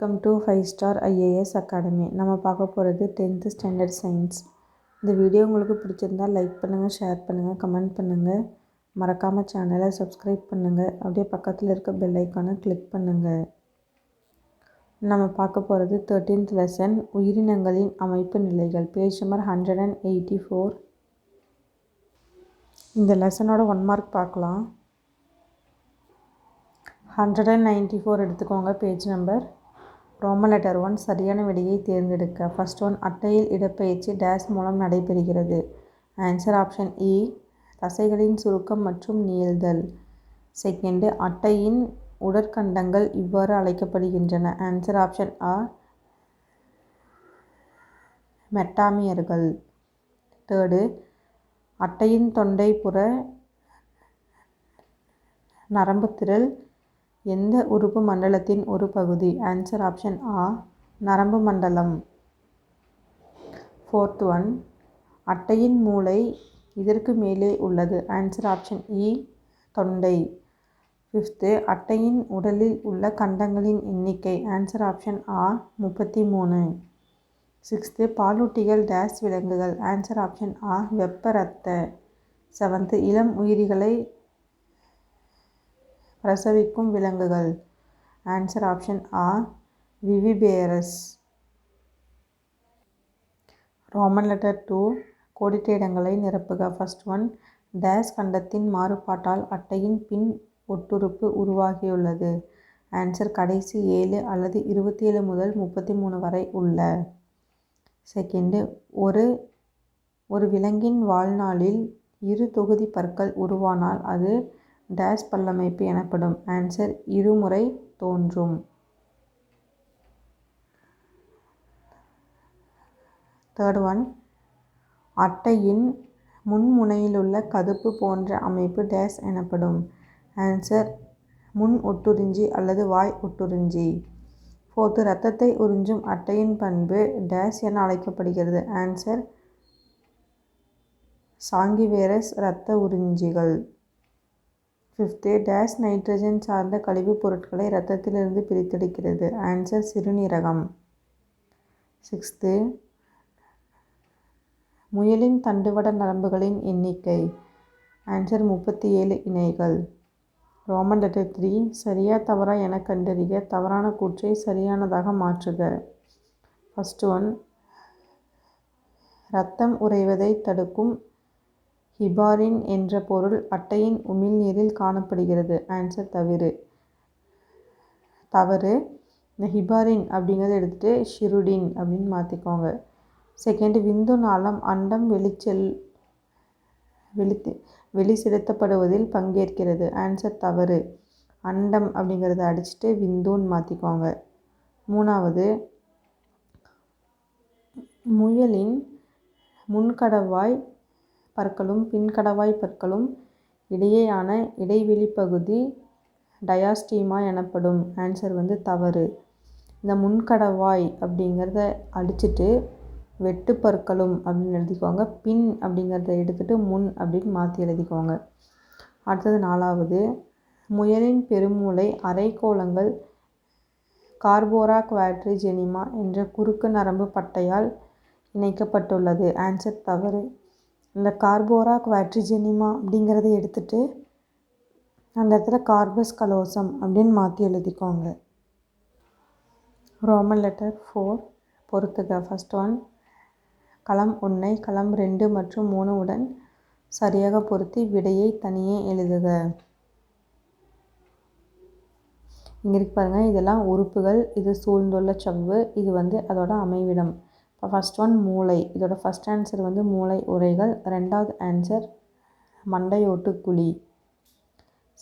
Welcome to Five Star IAS Academy நம்ம பார்க்க போகிறது டென்த்து ஸ்டாண்டர்ட் சயின்ஸ் இந்த வீடியோ உங்களுக்கு பிடிச்சிருந்தா லைக் பண்ணுங்கள் ஷேர் பண்ணுங்கள் கமெண்ட் பண்ணுங்கள் மறக்காமல் சேனலை சப்ஸ்கிரைப் பண்ணுங்கள் அப்படியே பக்கத்தில் இருக்க பெல் ஐக்கானை கிளிக் பண்ணுங்கள் நம்ம பார்க்க போகிறது தேர்ட்டீன்த் லெசன் உயிரினங்களின் அமைப்பு நிலைகள். Page number hundred and eighty four இந்த லெசனோட ஒன் மார்க் பார்க்கலாம். ஹண்ட்ரட் அண்ட் நைன்ட்டி ஃபோர் எடுத்துக்கோங்க page number Roman letter one சரியான விடையை தேர்ந்தெடுக்க. ஃபர்ஸ்ட் ஒன் அட்டையில் இடப்பெயர்ச்சி டேஸ் மூலம் நடைபெறுகிறது. ஆன்சர் ஆப்ஷன் இ தசைகளின் சுருக்கம் மற்றும் நீள்தல். செகண்டு அட்டையின் உடற்கண்டங்கள் இவ்வாறு அழைக்கப்படுகின்றன. ஆன்சர் ஆப்ஷன் ஆ மெட்டாமியர்கள். தேர்டு அட்டையின் தொண்டை புற திரள் எந்த உறுப்பு மண்டலத்தின் ஒரு பகுதி? ஆன்சர் ஆப்ஷன் ஆ நரம்பு மண்டலம். ஃபோர்த் ஒன் அட்டையின் மூளை இதற்கு மேலே உள்ளது. ஆன்சர் ஆப்ஷன் இ தொண்டை. ஃபிஃப்த்து அட்டையின் உடலில் உள்ள கண்டங்களின் எண்ணிக்கை. ஆன்சர் ஆப்ஷன் ஆ முப்பத்தி மூணு சிக்ஸ்த்து பாலூட்டிகள் டேஸ் விலங்குகள். ஆன்சர் ஆப்ஷன் ஆ வெப்ப ரத்த செவன்த்து இளம் உயிரிகளை பிரசவிக்கும் விலங்குகள். ஆன்சர் ஆப்ஷன் ஆ விவிபேரஸ் ரோமன் லெட்டர் டூ கோடிட்ட இடங்களை நிரப்புக. ஃபர்ஸ்ட் ஒன் டேஸ் கண்டத்தின் மாறுபாட்டால் அட்டையின் பின் ஒட்டுறுப்பு உருவாகியுள்ளது. ஆன்சர் கடைசி ஏழு அல்லது இருபத்தி ஏழு முதல் முப்பத்தி மூணு வரை உள்ள. செகண்டு ஒரு ஒரு விலங்கின் வாழ்நாளில் இரு தொகுதி பற்கள் உருவானால் அது டேஸ் பல்லமைப்பு எனப்படும் ஆன்சர் இருமுறை தோன்றும். தேர்ட் ஒன் அட்டையின் முன்முனையிலுள்ள கதுப்பு போன்ற அமைப்பு டேஸ் எனப்படும். ஆன்சர் முன் ஒட்டுறிஞ்சி அல்லது வாய் ஒட்டுறிஞ்சி. ஃபோர்த்து இரத்தத்தை உறிஞ்சும் அட்டையின் பண்பு டேஸ் என அழைக்கப்படுகிறது. ஆன்சர் சாங்கிவேரஸ் இரத்த உறிஞ்சிகள். ஃபிஃப்த்து டேஷ் நைட்ரஜன் சார்ந்த கழிவுப் பொருட்களை இரத்தத்திலிருந்து பிரித்தெடுக்கிறது. ஆன்சர் சிறுநீரகம். சிக்ஸ்த்து முயலின் தண்டுவட நரம்புகளின் எண்ணிக்கை. ஆன்சர் முப்பத்தி ஏழு இணைகள். ரோமன் லெட்டர் த்ரீ சரியா தவறா என கண்டறிய தவறான கூற்றை சரியானதாக மாற்றுக. ஃபஸ்ட் ஒன் ரத்தம் உறைவதை தடுக்கும் ஹிபாரின் என்ற பொருள் அட்டையின் உமிழ்நீரில் காணப்படுகிறது. ஆன்சர் தவிர தவறு. இந்த ஹிபாரின் அப்படிங்கிறத எடுத்துகிட்டு ஷிருடின் அப்படின்னு மாற்றிக்கோங்க செகண்ட் விந்து நாளம் அண்டம் வெளிச்செல் வெளித்து வெளி செலுத்தப்படுவதில் பங்கேற்கிறது. ஆன்சர் தவறு. அண்டம் அப்படிங்கிறத அடிச்சுட்டு விந்துன்னு மாற்றிக்கோங்க மூணாவது முயலின் முன்கடவாய் பற்களும் பின்கடவாய் பற்களும் இடையேயான இடைவெளி பகுதி டயாஸ்டீமா எனப்படும். ஆன்சர் வந்து தவறு. இந்த முன்கடவாய் அப்படிங்கிறத அடிச்சுட்டு வெட்டு பற்களும் அப்படின்னு எழுதிக்கோங்க. பின் அப்படிங்கிறத எடுத்துகிட்டு முன் அப்படின்னு மாற்றி எழுதிக்கோங்க. அடுத்தது நாலாவது. முயலின் பெருமூளை அரைக்கோளங்கள் கார்போரா குவாட்ரிஜெனிமா என்ற குறுக்கு நரம்பு பட்டையால் இணைக்கப்பட்டுள்ளது. ஆன்சர் தவறு. இந்த கார்போரா குவாட்ரிஜெனிமா அப்படிங்கிறத எடுத்துகிட்டு அந்த இடத்துல கார்பஸ் கலோசம் அப்படின்னு மாற்றி எழுதிக்கோங்க. ரோமன் லெட்டர் ஃபோர் பொறுத்துக. ஃபஸ்ட் ஒன் களம் ஒன்றை களம் ரெண்டு மற்றும் மூணு உடன் சரியாக பொருத்தி விடையை தனியே எழுதுக. இங்கே இருக்கு பாருங்கள் இதெல்லாம் உறுப்புகள் இது சூழ்ந்துள்ள சவ்வு இது வந்து அதோட அமைவிடம். இப்போ ஃபஸ்ட் ஒன் மூளை. இதோட ஃபஸ்ட் ஆன்சர் வந்து மூளை உரைகள். ரெண்டாவது ஆன்சர் மண்டையோட்டு குழி.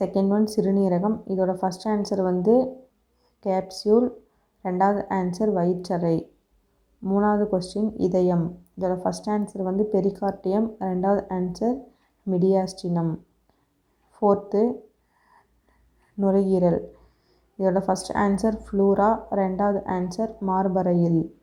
செகண்ட் ஒன் சிறுநீரகம். இதோட ஃபஸ்ட் ஆன்சர் வந்து கேப்சியூல் ரெண்டாவது ஆன்சர் வயிற்றறை. மூணாவது கொஸ்டின் இதயம். இதோட ஃபஸ்ட் ஆன்சர் வந்து பெரிகார்டியம். ரெண்டாவது ஆன்சர் மிடியாஸ்டினம். ஃபோர்த்து நுரையீரல். இதோட ஃபஸ்ட் ஆன்சர் ஃப்ளூரா. ரெண்டாவது ஆன்சர் மார்பரையில்